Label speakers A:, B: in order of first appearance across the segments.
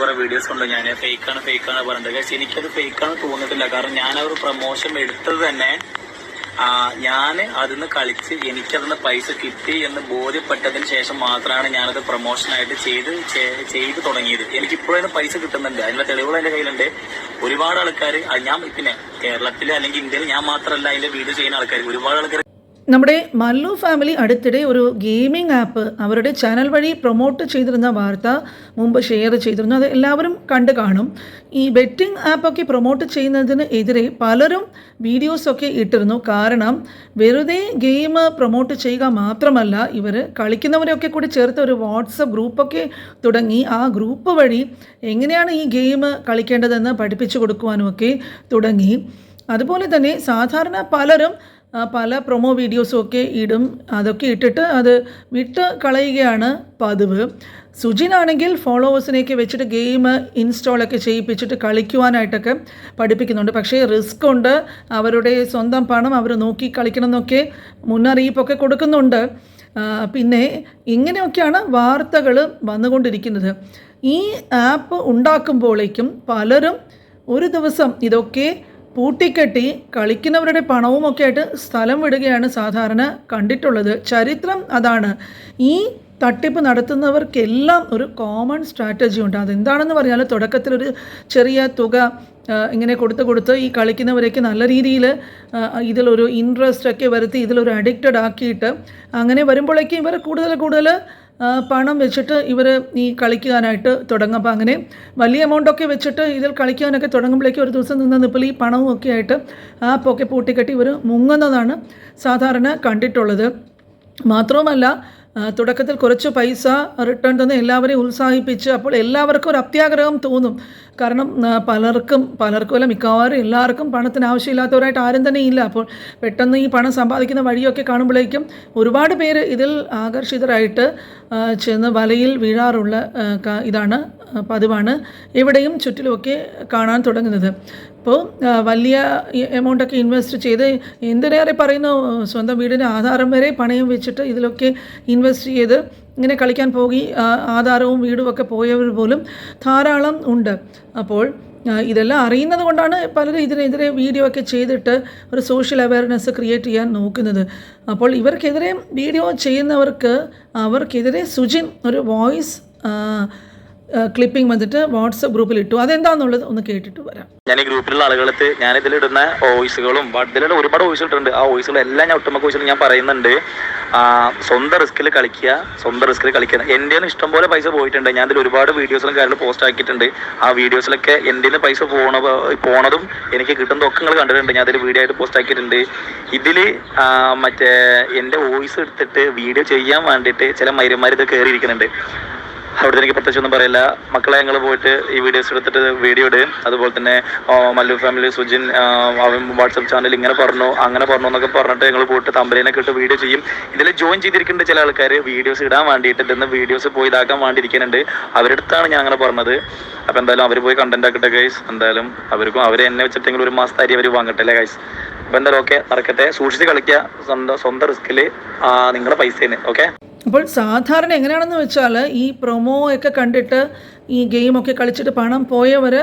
A: കുറെ വീഡിയോസ് ഉണ്ട് ഞാൻ ഫേക്കാണ് ഫേക്കാണ് പറഞ്ഞത് പക്ഷെ എനിക്കത് ഫേക്കാണ് തോന്നിട്ടില്ല കാരണം ഞാൻ ഒരു പ്രൊമോഷൻ എടുത്തത് തന്നെ ഞാൻ അതിന്ന് കളിച്ച് എനിക്കതിന്ന് പൈസ കിട്ടി എന്ന് ബോധ്യപ്പെട്ടതിന് ശേഷം മാത്രമാണ് ഞാനത് പ്രൊമോഷനായിട്ട് ചെയ്ത് ചെയ്ത് തുടങ്ങിയത്. എനിക്ക് ഇപ്പോഴും പൈസ കിട്ടുന്നുണ്ട്. അതിന്റെ തെളിവുകൾ എന്റെ കയ്യിലുണ്ട്. ഒരുപാട് ആൾക്കാർ ഞാൻ പിന്നെ കേരളത്തിൽ അല്ലെങ്കിൽ ഇന്ത്യയിൽ ഞാൻ മാത്രമല്ല അതിന്റെ വീഡിയോ ചെയ്യുന്ന ആൾക്കാർ ഒരുപാട് ആൾക്കാർ
B: നമ്മുടെ മല്ലു ഫാമിലി അടുത്തിടെ ഒരു ഗെയിമിംഗ് ആപ്പ് അവരുടെ ചാനൽ വഴി പ്രൊമോട്ട് ചെയ്തിരുന്ന വാർത്ത മുമ്പ് ഷെയർ ചെയ്തിരുന്നു. അത് എല്ലാവരും കണ്ടു കാണും. ഈ ബെറ്റിംഗ് ആപ്പൊക്കെ പ്രൊമോട്ട് ചെയ്യുന്നതിന് എതിരെ പലരും വീഡിയോസൊക്കെ ഇട്ടിരുന്നു. കാരണം വെറുതെ ഗെയിം പ്രൊമോട്ട് ചെയ്യുക മാത്രമല്ല ഇവർ കളിക്കുന്നവരെയൊക്കെ കൂടി ചേർത്ത് ഒരു വാട്സപ്പ് ഗ്രൂപ്പൊക്കെ തുടങ്ങി. ആ ഗ്രൂപ്പ് വഴി എങ്ങനെയാണ് ഈ ഗെയിം കളിക്കേണ്ടതെന്ന് പഠിപ്പിച്ചു കൊടുക്കുവാനുമൊക്കെ തുടങ്ങി. അതുപോലെ തന്നെ സാധാരണ പലരും പല പ്രൊമോ വീഡിയോസും ഒക്കെ ഇടും. അതൊക്കെ ഇട്ടിട്ട് അത് വിട്ട് കളയുകയാണ് പതിവ്. സുജിനാണെങ്കിൽ ഫോളോവേഴ്സിനെയൊക്കെ വെച്ചിട്ട് ഗെയിം ഇൻസ്റ്റാളൊക്കെ ചെയ്യിപ്പിച്ചിട്ട് കളിക്കുവാനായിട്ടൊക്കെ പഠിപ്പിക്കുന്നുണ്ട്. പക്ഷേ റിസ്ക് ഉണ്ട്. അവരുടെ സ്വന്തം പണം അവർ നോക്കി കളിക്കണം എന്നൊക്കെ മുന്നറിയിപ്പൊക്കെ കൊടുക്കുന്നുണ്ട്. പിന്നെ ഇങ്ങനെയൊക്കെയാണ് വാർത്തകൾ വന്നുകൊണ്ടിരിക്കുന്നത്. ഈ ആപ്പ് ഉണ്ടാക്കുമ്പോഴേക്കും പലരും ഒരു ദിവസം ഇതൊക്കെ പൂട്ടിക്കെട്ടി കളിക്കുന്നവരുടെ പണവും ഒക്കെ ആയിട്ട് സ്ഥലം വിടുകയാണ് സാധാരണ കണ്ടിട്ടുള്ളത്. ചരിത്രം അതാണ്. ഈ തട്ടിപ്പ് നടത്തുന്നവർക്കെല്ലാം ഒരു കോമൺ സ്ട്രാറ്റജി ഉണ്ട്. അതെന്താണെന്ന് പറഞ്ഞാൽ തുടക്കത്തിലൊരു ചെറിയ തുക ഇങ്ങനെ കൊടുത്ത് കൊടുത്ത് ഈ കളിക്കുന്നവരൊക്കെ നല്ല രീതിയിൽ ഇതിലൊരു ഇൻട്രസ്റ്റ് ഒക്കെ വരുത്തി ഇതിലൊരു അഡിക്റ്റഡ് ആക്കിയിട്ട് അങ്ങനെ വരുമ്പോഴേക്കും ഇവർ കൂടുതൽ കൂടുതൽ പണം വെച്ചിട്ട് ഇവർ ഈ കളിക്കാനായിട്ട് തുടങ്ങും. അപ്പോൾ അങ്ങനെ വലിയ എമൗണ്ടൊക്കെ വെച്ചിട്ട് ഇതിൽ കളിക്കാനൊക്കെ തുടങ്ങുമ്പോഴേക്കും ഒരു ദിവസം നിന്ന് നിപ്പിൾ ഈ പണവും ഒക്കെ ആയിട്ട് ആപ്പൊക്കെ പൂട്ടിക്കെട്ടി ഇവർ മുങ്ങുന്നതാണ് സാധാരണ കണ്ടിട്ടുള്ളത്. മാത്രവുമല്ല ആ, തുടക്കത്തിൽ കുറച്ച് പൈസ റിട്ടേൺ തന്ന് എല്ലാവരെയും ഉത്സാഹിപ്പിച്ച് അപ്പോൾ എല്ലാവർക്കും ഒരു അത്യാഗ്രഹം തോന്നും. കാരണം പലർക്കും പലർക്കും അല്ല മിക്കവാറും എല്ലാവർക്കും പണത്തിന് ആവശ്യമില്ലാത്തവരായിട്ട് ആരും തന്നെ ഇല്ല. അപ്പോൾ പെട്ടെന്ന് ഈ പണം സമ്പാദിക്കുന്ന വഴിയൊക്കെ കാണുമ്പോഴേക്കും ഒരുപാട് പേര് ഇതിൽ ആകർഷിതരായിട്ട് ചെന്ന് വലയിൽ വീഴാറുള്ള ഇതാണ് പതിവാണ്. ഇവിടെയും ചുറ്റിലുമൊക്കെ കാണാൻ തുടങ്ങുന്നത്. അപ്പോൾ വലിയ എമൗണ്ടൊക്കെ ഇൻവെസ്റ്റ് ചെയ്ത് എന്തിനേറെ പറയുന്നു സ്വന്തം വീടിന് ആധാരം വരെ പണയം വെച്ചിട്ട് ഇതിലൊക്കെ ഇൻവെസ്റ്റ് ചെയ്ത് ഇങ്ങനെ കളിക്കാൻ പോകി. ആധാരവും വീടും ഒക്കെ പോയവർ പോലും ധാരാളം ഉണ്ട്. അപ്പോൾ ഇതെല്ലാം അറിയുന്നത് കൊണ്ടാണ് പലരും ഇതിനെതിരെ വീഡിയോ ഒക്കെ ചെയ്തിട്ട് ഒരു സോഷ്യൽ അവയർനെസ് ക്രിയേറ്റ് ചെയ്യാൻ നോക്കുന്നത്. അപ്പോൾ ഇവർക്കെതിരെ വീഡിയോ ചെയ്യുന്നവർക്ക് അവർക്കെതിരെ സുജിൻ ഒരു വോയിസ് ക്ലിപ്പിംഗ് വന്നിട്ട് വാട്സപ്പ് ഗ്രൂപ്പിൽ ഇട്ടു. അതെന്താന്നുള്ളത് ഒന്ന് കേട്ടിട്ട് വരാം.
A: ഞാൻ ഈ ഗ്രൂപ്പിലുള്ള ആളുകളത്ത് ഞാൻ ഇതിലിടുന്ന വോയിസുകളും ഇതിലുള്ള ഒരുപാട് വോയിസ് ഇട്ടിട്ടുണ്ട്. ആ വോയിസുകളെല്ലാം ഞാൻ ഒട്ടുമൊക്കെ വോയിസുകൾ ഞാൻ പറയുന്നുണ്ട്. സ്വന്തം റിസ്കിൽ കളിക്കുക സ്വന്തം റിസ്കിൽ കളിക്കുക. എന്റെ ഇഷ്ടംപോലെ പൈസ പോയിട്ടുണ്ട്. ഞാൻ ഇതിൽ ഒരുപാട് വീഡിയോസിലും കാര്യങ്ങളും പോസ്റ്റ് ആക്കിയിട്ടുണ്ട്. ആ വീഡിയോസിലൊക്കെ എന്റെ നിന്ന് പൈസ പോണ പോണതും എനിക്ക് കിട്ടുന്നതൊക്കെ നിങ്ങൾ കണ്ടിട്ടുണ്ട്. ഞാൻ അതിൽ വീഡിയോ ആയിട്ട് പോസ്റ്റ് ആക്കിയിട്ടുണ്ട്. ഇതിൽ മറ്റേ എന്റെ വോയിസ് എടുത്തിട്ട് വീഡിയോ ചെയ്യാൻ വേണ്ടിയിട്ട് ചില മൈരന്മാർ ഇത് കയറിയിരിക്കുന്നുണ്ട് അവിടുത്തെ എനിക്ക് പ്രത്യേകിച്ച് ഒന്നും പറയില്ല. മക്കളെ ഞങ്ങൾ പോയിട്ട് ഈ വീഡിയോസ് എടുത്തിട്ട് വീഡിയോ ഇട്. അതുപോലെ തന്നെ മല്ലു ഫാമിലി സുജിൻ അവൻ വാട്സപ്പ് ചാനൽ ഇങ്ങനെ പറഞ്ഞു അങ്ങനെ പറഞ്ഞു എന്നൊക്കെ പറഞ്ഞിട്ട് ഞങ്ങൾ പോയിട്ട് തമ്പലിനൊക്കെ ഇട്ട് വീഡിയോ ചെയ്യും. ഇതിൽ ജോയിൻ ചെയ്തിരിക്കുന്നുണ്ട് ചില ആൾക്കാർ വീഡിയോസ് ഇടാൻ വേണ്ടിയിട്ട് ഇന്ന് വീഡിയോസ് പോയി ഇതാക്കാൻ വേണ്ടിയിരിക്കുന്നുണ്ട്. അവരുടെ അടുത്താണ് ഞാൻ അങ്ങനെ പറഞ്ഞത്. അപ്പോൾ എന്തായാലും അവർ പോയി കണ്ടന്റ് ആക്കട്ടെ ഗൈസ് എന്തായാലും അവർക്കും അവരെ എന്നെ വെച്ചിട്ടെങ്കിലും ഒരു മാസത്തെ അരി അവർ വാങ്ങട്ടെ അല്ലേ ഗൈസ് അപ്പോൾ എന്തായാലും ഓക്കെ നടക്കട്ടെ. സൂക്ഷിച്ച് കളിക്കുക. സ്വന്തം സ്വന്തം റിസ്കിൽ നിങ്ങളുടെ പൈസേന് ഓക്കെ
B: അപ്പോൾ സാധാരണ എങ്ങനെയാണെന്ന് വെച്ചാൽ ഈ പ്രൊമോ ഒക്കെ കണ്ടിട്ട് ഈ ഗെയിമൊക്കെ കളിച്ചിട്ട് പണം പോയവർ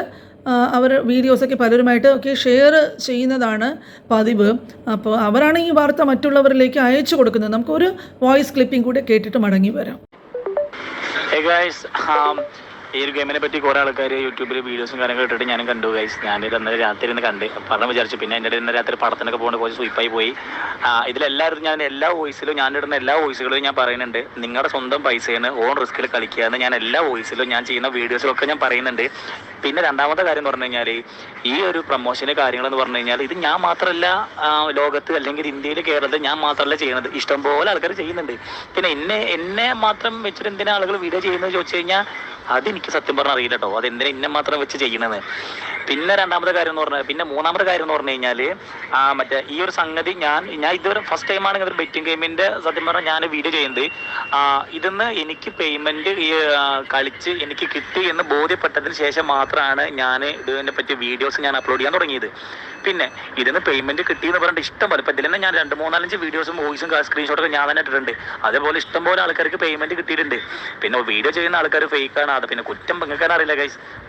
B: അവർ വീഡിയോസൊക്കെ പലരുമായിട്ട് ഒക്കെ ഷെയർ ചെയ്യുന്നതാണ് പതിവ്. അപ്പോൾ അവരാണ് ഈ വാർത്ത മറ്റുള്ളവരിലേക്ക് അയച്ചു കൊടുക്കുന്നത്. നമുക്കൊരു വോയിസ് ക്ലിപ്പിംഗ് കൂടെ കേട്ടിട്ട് മടങ്ങി വരാം.
A: ഗൈസ് ഈ ഒരു ഗെയിമിനെ പറ്റി കുറെ ആൾക്കാർ യൂട്യൂബിൽ വീഡിയോസും കാര്യങ്ങളും ഇട്ടിട്ട് ഞാനും കണ്ടു ഗൈസ് ഞാൻ ഇന്നലെ രാത്രി ഇന്ന് കണ്ട്. പറഞ്ഞു വിചാരിച്ചു. പിന്നെ എന്റെ ഇന്നലെ രാത്രി പടത്തിനൊക്കെ പോകുന്ന കുറച്ച് സ്വീപ്പായി പോയി. ഇതിലെല്ലാവരും ഞാൻ എല്ലാ വോയിസിലും ഞാൻ ഇടുന്ന എല്ലാ വോയിസുകളും ഞാൻ പറയുന്നുണ്ട്. നിങ്ങളുടെ സ്വന്തം പൈസയാണ് ഓൺ റിസ്കിൽ കളിക്കുക എന്ന് ഞാൻ എല്ലാ വോയിസിലും ഞാൻ ചെയ്യുന്ന വീഡിയോസിലൊക്കെ ഞാൻ പറയുന്നുണ്ട്. പിന്നെ രണ്ടാമത്തെ കാര്യം എന്ന് പറഞ്ഞു കഴിഞ്ഞാൽ ഈ ഒരു പ്രൊമോഷന് കാര്യങ്ങളെന്ന് പറഞ്ഞു കഴിഞ്ഞാൽ ഇത് ഞാൻ മാത്രമല്ല ലോകത്ത് അല്ലെങ്കിൽ ഇന്ത്യയിൽ കേരളത്തിൽ ഞാൻ മാത്രമല്ല ചെയ്യുന്നത്. ഇഷ്ടംപോലെ ആൾക്കാർ ചെയ്യുന്നുണ്ട്. പിന്നെ എന്നെ എന്നെ മാത്രം വെച്ചിട്ട് എന്തിനാ ആളുകൾ വീഡിയോ ചെയ്യുന്നത് ചോദിച്ചു കഴിഞ്ഞാൽ അതെനിക്ക് സത്യം പറഞ്ഞാൽ അറിയില്ല കേട്ടോ അതെന്തിനാ ഇന്നെ മാത്രം വെച്ച് ചെയ്യണമെന്ന് പിന്നെ രണ്ടാമത്തെ കാര്യം എന്ന് പറഞ്ഞാൽ പിന്നെ മൂന്നാമത്തെ കാര്യം എന്ന് പറഞ്ഞു കഴിഞ്ഞാൽ ആ മറ്റേ ഈ ഒരു സംഗതി ഞാൻ ഞാൻ ഇതുവരെ ഫസ്റ്റ് ടൈമാണ് ഇങ്ങനെ ബെറ്റിംഗ് ഗെയിമിന്റെ സത്യം പറഞ്ഞാൽ ഞാൻ വീഡിയോ ചെയ്യുന്നത്. ഇതിന്ന് എനിക്ക് പേയ്മെന്റ് കളിച്ച് എനിക്ക് കിട്ടി എന്ന് ബോധ്യപ്പെട്ടതിന് ശേഷം മാത്രമാണ് ഞാൻ ഇതിനെ പറ്റി വീഡിയോസ് ഞാൻ അപ്ലോഡ് ചെയ്യാൻ തുടങ്ങിയത്. പിന്നെ ഇതിന് പേയ്മെന്റ് കിട്ടി എന്ന് പറഞ്ഞിട്ട് ഇഷ്ടം പോലെ ഇപ്പൊ ഇതിൽ ഞാൻ രണ്ട് മൂന്നാലഞ്ച് വീഡിയോസും വോയിസും സ്ക്രീൻഷോട്ടൊക്കെ ഞാൻ തന്നെ ഇട്ടിട്ടുണ്ട്. അതേപോലെ ഇഷ്ടം പോലെ ആൾക്കാർക്ക് പേയ്മെന്റ് കിട്ടിയിട്ടുണ്ട്. പിന്നെ വീഡിയോ ചെയ്യുന്ന ആൾക്കാർ ഫേക്ക് ആണ്. അത് പിന്നെ കുറ്റം പെങ്ങൾക്കാൻ അറിയില്ല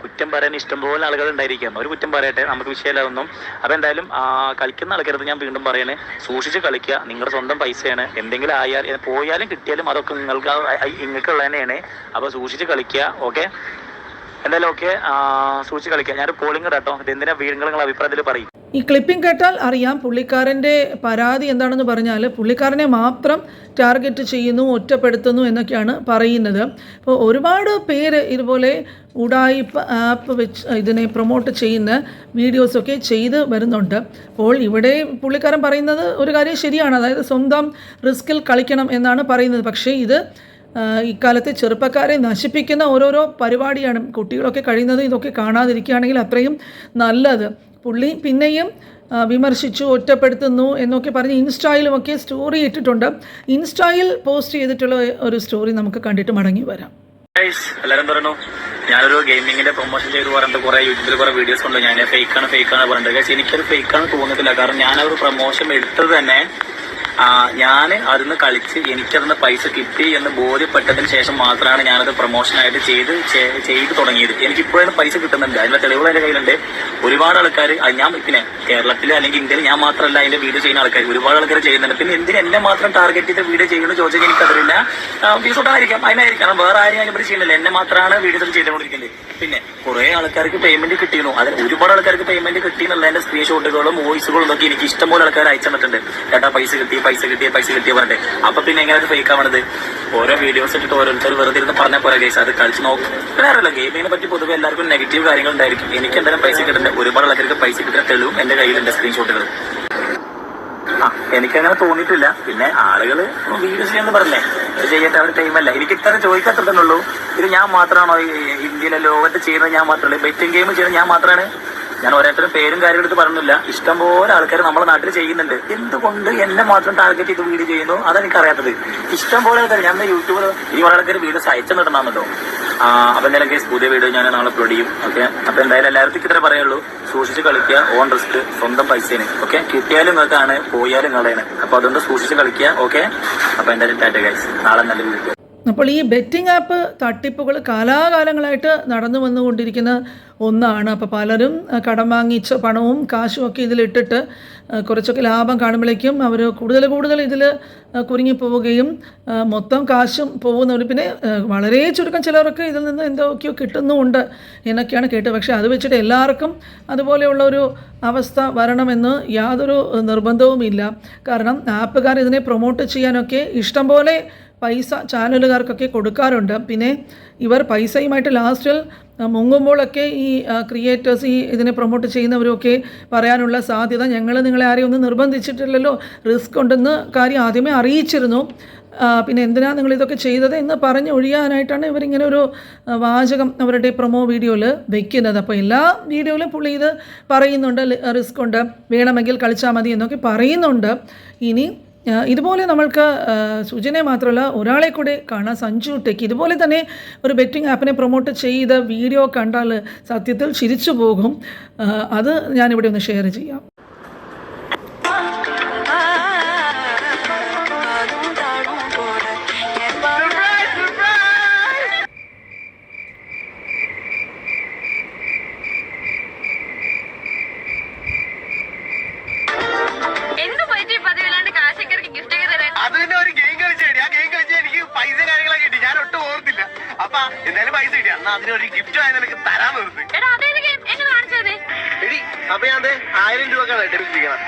A: കുറ്റം പറയാൻ ഇഷ്ടം പോലെ ആളുകൾ ഉണ്ടായിരിക്കും. ഒരു കുറ്റം പറയട്ടെ നമുക്ക് വിഷയമല്ല ഒന്നും അപ്പൊ എന്തായാലും കളിക്കുന്ന ആൾക്കാരത് ഞാൻ വീണ്ടും പറയണേ സൂക്ഷിച്ച് കളിക്കുക നിങ്ങളുടെ സ്വന്തം പൈസയാണ്. എന്തെങ്കിലും ആയാൽ പോയാലും കിട്ടിയാലും അതൊക്കെ നിങ്ങൾക്ക് നിങ്ങൾക്കുള്ള തന്നെയാണ്. അപ്പൊ സൂക്ഷിച്ച് കളിക്കുക ഓക്കെ? എന്തായാലും ഓക്കെ സൂക്ഷിച്ച് കളിക്കുക. ഞാനൊരു പോളിംഗ് കേട്ടോ. എന്തിനാ വീടുകൾ നിങ്ങളുടെ അഭിപ്രായത്തിൽ പറയും?
B: ഈ ക്ലിപ്പിംഗ് കേട്ടാൽ അറിയാം പുള്ളിക്കാരന്റെ പരാതി എന്താണെന്ന് പറഞ്ഞാൽ പുള്ളിക്കാരനെ മാത്രം ടാർഗറ്റ് ചെയ്യുന്നു ഒറ്റപ്പെടുത്തുന്നു എന്നൊക്കെയാണ് പറയുന്നത്. അപ്പോൾ ഒരുപാട് പേര് ഇതുപോലെ ഉടായിപ്പ് ആപ്പ് വെച്ച് ഇതിനെ പ്രൊമോട്ട് ചെയ്യുന്ന വീഡിയോസൊക്കെ ചെയ്ത് വരുന്നുണ്ട്. അപ്പോൾ ഇവിടെ പുള്ളിക്കാരൻ പറയുന്നത് ഒരു കാര്യം ശരിയാണ്. അതായത് സ്വന്തം റിസ്കിൽ കളിക്കണം എന്നാണ് പറയുന്നത്. പക്ഷേ ഇത് ഇക്കാലത്തെ ചെറുപ്പക്കാരെ നശിപ്പിക്കുന്ന ഓരോരോ പരിപാടിയാണ്. കുട്ടികളൊക്കെ കഴിയുന്നത് ഇതൊക്കെ കാണാതിരിക്കുകയാണെങ്കിൽ അത്രയും നല്ലത്. പുള്ളി പിന്നെയും വിമർശിച്ചു ഒറ്റപ്പെടുത്തുന്നു എന്നൊക്കെ പറഞ്ഞ് ഇൻസ്റ്റയിലുമൊക്കെ സ്റ്റോറി ഇട്ടിട്ടുണ്ട്. ഇൻസ്റ്റയിൽ പോസ്റ്റ് ചെയ്തിട്ടുള്ള ഒരു സ്റ്റോറി നമുക്ക് കണ്ടിട്ട് മടങ്ങി വരാം.
A: എല്ലാരും പറഞ്ഞു ഞാനൊരു ഗെയിമിങ്ങിന്റെ പ്രൊമോഷൻ ചെയ്ത് പറഞ്ഞിട്ട് കുറെ യൂട്യൂബിൽ കുറെ വീഡിയോസ് ഉണ്ട് ഞാൻ ഫേക്ക് ആണ് ഫേക്ക് ആണ് പറഞ്ഞിട്ട്. പക്ഷേ എനിക്കത് ഫേക്ക് ആണ് തോന്നുന്നില്ല കാരണം ഞാൻ ഒരു പ്രൊമോഷൻ എടുത്തത് തന്നെ ഞാൻ അതിന്ന് കളിച്ച് എനിക്കതിന്ന് പൈസ കിട്ടി എന്ന് ബോധ്യപ്പെട്ടതിന് ശേഷം മാത്രമാണ് ഞാനത് പ്രൊമോഷനായിട്ട് ചെയ്ത് ചെയ്ത് തുടങ്ങിയത്. എനിക്ക് ഇപ്പോഴും പൈസ കിട്ടുന്നുണ്ട്. അതിന്റെ തെളിവുകൾ എന്റെ കയ്യിലുണ്ട്. ഒരുപാട് ആൾക്കാർ ഞാൻ പിന്നെ കേരളത്തിൽ അല്ലെങ്കിൽ ഇന്ത്യയിൽ ഞാൻ മാത്രമല്ല അതിന്റെ വീഡിയോ ചെയ്യുന്ന ആൾക്കാർ ഒരുപാട് ആൾക്കാർ ചെയ്യുന്നുണ്ട്. പിന്നെ എന്തിന് എന്നെ മാത്രം ടാർഗറ്റ് ചെയ്ത് വീഡിയോ ചെയ്യുന്നത് ചോദിച്ചാൽ എനിക്കറിയില്ല ഫീസോട്ടായിരിക്കാം അതിനായിരിക്കും. കാരണം വേറെ ആരും അതിനെപ്പറ്റി ചെയ്യുന്നില്ല. എന്നെ മാത്രമാണ് വീഡിയോസ് ചെയ്തുകൊണ്ടിരിക്കുന്നത്. പിന്നെ കുറെ ആൾക്കാർക്ക് പേയ്മെന്റ് കിട്ടിയിരുന്നു. അതിന് ഒരുപാട് ആൾക്കാർക്ക് പേയ്മെന്റ് കിട്ടിയെന്നുള്ള എന്റെ സ്ക്രീൻഷോട്ടുകളും വോയിസുകളും ഒക്കെ എനിക്ക് ഇഷ്ടംപോലെ ആൾക്കാർ അയച്ചു തന്നിട്ടുണ്ട്. ചേട്ടാ പൈസ കിട്ടി പൈസ കിട്ടിയ പൈസ കിട്ടിയ പറഞ്ഞിട്ട്. അപ്പൊ പിന്നെ എങ്ങനെ ഫേക്ക് ആവണത്? ഓരോ വീഡിയോസ് ഇട്ടിട്ട് ഓരോരുത്തർ വെറുതെ ഇരുന്ന് പറഞ്ഞ പോലെ ഗൈസ് അത് കളിച്ച് നോക്കും. പിന്നെ അറിയില്ല ഗെയിമിനെ പറ്റി പൊതുവെ എല്ലാവർക്കും നെഗറ്റീവ് കാര്യങ്ങൾ ഉണ്ടായിരിക്കും. എനിക്ക് എന്തായാലും പൈസ കിട്ടുന്ന ഒരുപാട് ആൾക്കാർക്ക് പൈസ കിട്ടുന്ന തെളിവും എന്റെ കയ്യിലുണ്ട് സ്ക്രീൻഷോട്ടുകൾ ആ എനിക്കങ്ങനെ തോന്നിയിട്ടില്ല. പിന്നെ ആളുകൾ വീഡിയോസ് ചെയ്യാന്ന് പറഞ്ഞേ ചെയ്യട്ടെ അവർ ടൈമല്ല എനിക്ക് ഇത്ര ചോദിക്കാത്തതന്നുള്ളൂ ഇത് ഞാൻ മാത്രമാണോ ഇന്ത്യയിലെ ലോകത്ത് ചെയ്യുന്നത് ഞാൻ മാത്രമല്ലേ? ബെറ്റിംഗ് ഗെയിം ചെയ്യുന്നത് ഞാൻ മാത്രമാണ്. ഞാൻ ഓരോരുത്തരും പേരും കാര്യങ്ങളും എടുത്ത് പറഞ്ഞില്ല. ഇഷ്ടംപോലെ ആൾക്കാർ നമ്മുടെ നാട്ടിൽ ചെയ്യുന്നുണ്ട്. എന്തുകൊണ്ട് എന്നെ മാത്രം ടാർഗറ്റ് ചെയ്ത് വീഡിയോ ചെയ്യുന്നു? അതാണ് എനിക്ക് അറിയാത്തത്. ഇഷ്ടംപോലെ ആൾക്കാർ ഞാൻ യൂട്യൂബർ ഈ ആൾക്കാർ വീട് സഹിച്ചു നടന്നാമല്ലോ ആ അപ്പൊ എന്തായാലും കേസ് പുതിയ വീഡിയോ ഞാൻ നാളെ അപ്ലോഡ് ചെയ്യും. ഓക്കെ അപ്പൊ എന്തായാലും എല്ലാവർക്കും ഇത്ര പറയുള്ളൂ. സൂക്ഷിച്ച് കളിക്കുക ഓൺ റിസ്ക് സ്വന്തം പൈസേന്. ഓക്കെ കിട്ടിയാലും നിങ്ങൾക്കാണ് പോയാലും നിങ്ങളാണ് അപ്പൊ അതുകൊണ്ട് സൂക്ഷിച്ച് കളിക്കുക ഓക്കെ അപ്പൊ എന്തായാലും ടാറ്റ ഗൈസ് നാളെ നല്ല വീഡിയോ
B: അപ്പോൾ ഈ ബെറ്റിംഗ് ആപ്പ് തട്ടിപ്പുകൾ കാലാകാലങ്ങളായിട്ട് നടന്നു വന്നുകൊണ്ടിരിക്കുന്ന ഒന്നാണ്. അപ്പോൾ പലരും കടം വാങ്ങിച്ച പണവും കാശും ഒക്കെ ഇതിലിട്ടിട്ട് കുറച്ചൊക്കെ ലാഭം കാണുമ്പോഴേക്കും അവർ കൂടുതൽ കൂടുതൽ ഇതിൽ കുരുങ്ങിപ്പോവുകയും മൊത്തം കാശും പോകുന്നവർ പിന്നെ വളരെ ചുരുക്കം ചിലർക്ക് ഇതിൽ നിന്ന് എന്തൊക്കെയോ കിട്ടുന്നുമുണ്ട് എന്നൊക്കെയാണ് കേട്ടത്. പക്ഷേ അത് വെച്ചിട്ട് എല്ലാവർക്കും അതുപോലെയുള്ള ഒരു അവസ്ഥ വരണമെന്ന് യാതൊരു നിർബന്ധവുമില്ല. കാരണം ആപ്പുകാർ ഇതിനെ പ്രൊമോട്ട് ചെയ്യാനൊക്കെ ഇഷ്ടം പോലെ പൈസ ചാനലുകാർക്കൊക്കെ കൊടുക്കാറുണ്ട്. പിന്നെ ഇവർ പൈസയുമായിട്ട് ലാസ്റ്റിൽ മുങ്ങുമ്പോഴൊക്കെ ഈ ക്രിയേറ്റേഴ്സ് ഈ ഇതിനെ പ്രൊമോട്ട് ചെയ്യുന്നവരൊക്കെ പറയാനുള്ള സാധ്യത ഞങ്ങൾ നിങ്ങളെ ആരെയും ഒന്നും നിർബന്ധിച്ചിട്ടില്ലല്ലോ. റിസ്ക് ഉണ്ടെന്ന് കാര്യം ആദ്യമേ അറിയിച്ചിരുന്നു. പിന്നെ എന്തിനാണ് നിങ്ങൾ ഇതൊക്കെ ചെയ്തത് എന്ന് പറഞ്ഞ് ഒഴിയാനായിട്ടാണ് ഇവരിങ്ങനെ ഒരു വാചകം അവരുടെ പ്രൊമോ വീഡിയോയിൽ വെക്കുന്നത്. അപ്പോൾ എല്ലാ വീഡിയോയിലും പുള്ളി ഇത് പറയുന്നുണ്ട്. റിസ്ക് ഉണ്ട്. വേണമെങ്കിൽ കളിച്ചാൽ മതി എന്നൊക്കെ പറയുന്നുണ്ട്. ഇനി ഇതുപോലെ നമ്മൾക്ക് സുജനെ മാത്രമല്ല ഒരാളെ കൂടെ കാണാം സഞ്ജു ടെക്ക് ഇതുപോലെ തന്നെ ഒരു ബെറ്റിംഗ് ആപ്പിനെ പ്രൊമോട്ട് ചെയ്ത വീഡിയോ കണ്ടാൽ സത്യത്തിൽ ചിരിച്ചു പോകും. അത് ഞാനിവിടെ ഒന്ന് ഷെയർ ചെയ്യാം.
C: പൈസ കിട്ടി എന്നാ അതിനൊരു ഗിഫ്റ്റ് ആയി നിനക്ക് തരാൻ നിർത്തി
D: എടാ
C: അപ്പൊ ഞാൻ ആയിരം രൂപ എടുത്തിരിക്കണം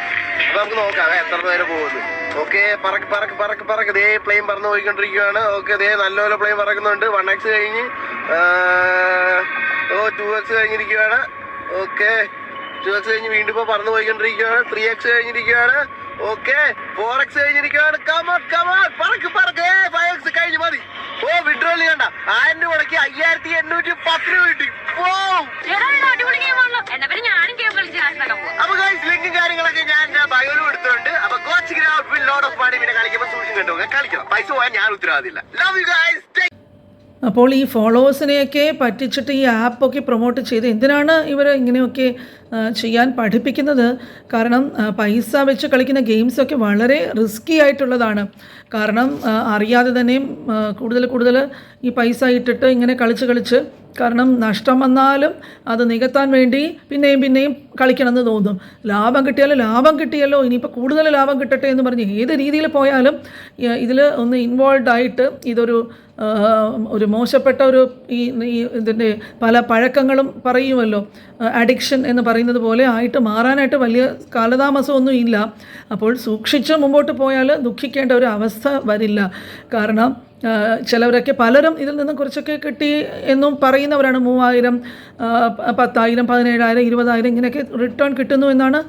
C: അപ്പൊ നമുക്ക് നോക്കാം എത്ര പേര് പോകുന്നത്. ഓക്കെ പറക്ക് പറക്ക് പറക്ക് പറക്ക്. ദേ പ്ലെയിൻ പറന്ന് പോയിക്കൊണ്ടിരിക്കുകയാണ്. ഓക്കെ ദേ നല്ലപോലെ പ്ലെയിൻ പറക്കുന്നുണ്ട്. വൺ എക്സ് കഴിഞ്ഞ് ഓ ടു എക്സ് കഴിഞ്ഞിരിക്കുകയാണ്. ഓക്കെ. ടു എക്സ് കഴിഞ്ഞ് വീണ്ടും ഇപ്പൊ പറന്ന് പോയിക്കൊണ്ടിരിക്കുകയാണ്. ത്രീ എക്സ് കഴിഞ്ഞിരിക്കുകയാണ്. ഓക്കെ ഫോർ എക്സ് കഴിഞ്ഞിരിക്കുകയാണ്. പറക്ക് പറക്ക്. ഫൈവ് എക്സ് കഴിഞ്ഞ് മതി. ഓ വിഡ്രോൽ കണ്ട ആയിരം രൂപ മുടക്കി അയ്യായിരത്തി എണ്ണൂറ്റി പത്ത് രൂപ കിട്ടി. അപ്പൊ
D: ലിങ്കും കാര്യങ്ങളൊക്കെ ഞാൻ ബയോലും എടുത്തോണ്ട് അപ്പൊ
C: കോച്ചിങ് ലോഡ് ഓഫ് മണി പിന്നെ കളിക്കുമ്പോൾ സൂക്ഷിച്ചു കണ്ടു കളിക്കണം. പൈസ പോയാൽ ഞാൻ ഉത്തരവാദില്ല ലവ് യു ഗൈസ്
B: അപ്പോൾ ഈ ഫോളോവേഴ്സിനെയൊക്കെ പറ്റിച്ചിട്ട് ഈ ആപ്പൊക്കെ പ്രൊമോട്ട് ചെയ്ത് എന്തിനാണ് ഇവർ ഇങ്ങനെയൊക്കെ ചെയ്യാൻ പഠിപ്പിക്കുന്നത്? കാരണം പൈസ വെച്ച് കളിക്കുന്ന ഗെയിംസൊക്കെ വളരെ റിസ്ക്കി ആയിട്ടുള്ളതാണ്. കാരണം അറിയാതെ തന്നെയും കൂടുതൽ കൂടുതൽ ഈ പൈസ ഇട്ടിട്ട് ഇങ്ങനെ കളിച്ച് കളിച്ച് കാരണം നഷ്ടം വന്നാലും അത് നികത്താൻ വേണ്ടി പിന്നെയും പിന്നെയും കളിക്കണമെന്ന് തോന്നും. ലാഭം കിട്ടിയാലോ ലാഭം കിട്ടിയല്ലോ ഇനിയിപ്പോൾ കൂടുതൽ ലാഭം കിട്ടട്ടെ എന്ന് പറഞ്ഞ് ഏത് രീതിയിൽ പോയാലും ഇതിൽ ഒന്ന് ഇൻവോൾവ് ആയിട്ട് ഇതൊരു ഒരു മോശപ്പെട്ട ഒരു ഈ ഇതിന്റെ പല പഴക്കങ്ങളും പറയുമല്ലോ. അഡിക്ഷൻ എന്ന് പറയുന്നത് പോലെ ആയിട്ട് മാറാനായിട്ട് വലിയ കാലതാമസമൊന്നും ഇല്ല. അപ്പോൾ സൂക്ഷിച്ച് മുമ്പോട്ട് പോയാൽ ദുഃഖിക്കേണ്ട ഒരു അവസ്ഥ വരില്ല. കാരണം ചിലവരൊക്കെ പലരും ഇതിൽ നിന്ന് കുറച്ചൊക്കെ കിട്ടി എന്നും പറയുന്നവരാണ്. മൂവായിരം പത്തായിരം പതിനേഴായിരം ഇരുപതായിരം ഇങ്ങനെയൊക്കെ റിട്ടേൺ കിട്ടുന്നു എന്നാണ്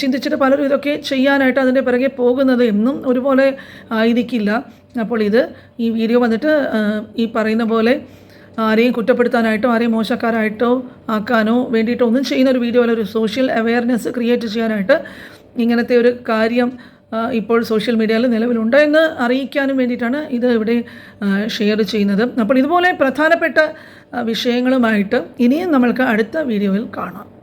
B: ചിന്തിച്ചിട്ട് പലരും ഇതൊക്കെ ചെയ്യാനായിട്ട് അതിന്റെ പിറകെ പോകുന്നത് എന്നും ഒരുപോലെ ആയിരിക്കില്ല. അപ്പോൾ ഇത് ഈ വീഡിയോ വന്നിട്ട് ഈ പറയുന്ന പോലെ ആരെയും കുറ്റപ്പെടുത്താനായിട്ടോ ആരെയും മോശക്കാരായിട്ടോ ആക്കാനോ വേണ്ടിയിട്ടോ ഒന്നും ചെയ്യുന്ന ഒരു വീഡിയോ അല്ല ഒരു സോഷ്യൽ അവെയർനെസ് ക്രിയേറ്റ് ചെയ്യാനായിട്ട് ഇങ്ങനത്തെ ഒരു കാര്യം ഇപ്പോൾ സോഷ്യൽ മീഡിയയിൽ നിലവിലുണ്ട് എന്ന് അറിയിക്കാനും വേണ്ടിയിട്ടാണ് ഇത് ഇവിടെ ഷെയർ ചെയ്യുന്നത്. അപ്പോൾ ഇതുപോലെ പ്രധാനപ്പെട്ട വിഷയങ്ങളുമായിട്ട് ഇനിയും നമ്മൾക്ക് അടുത്ത വീഡിയോയിൽ കാണാം.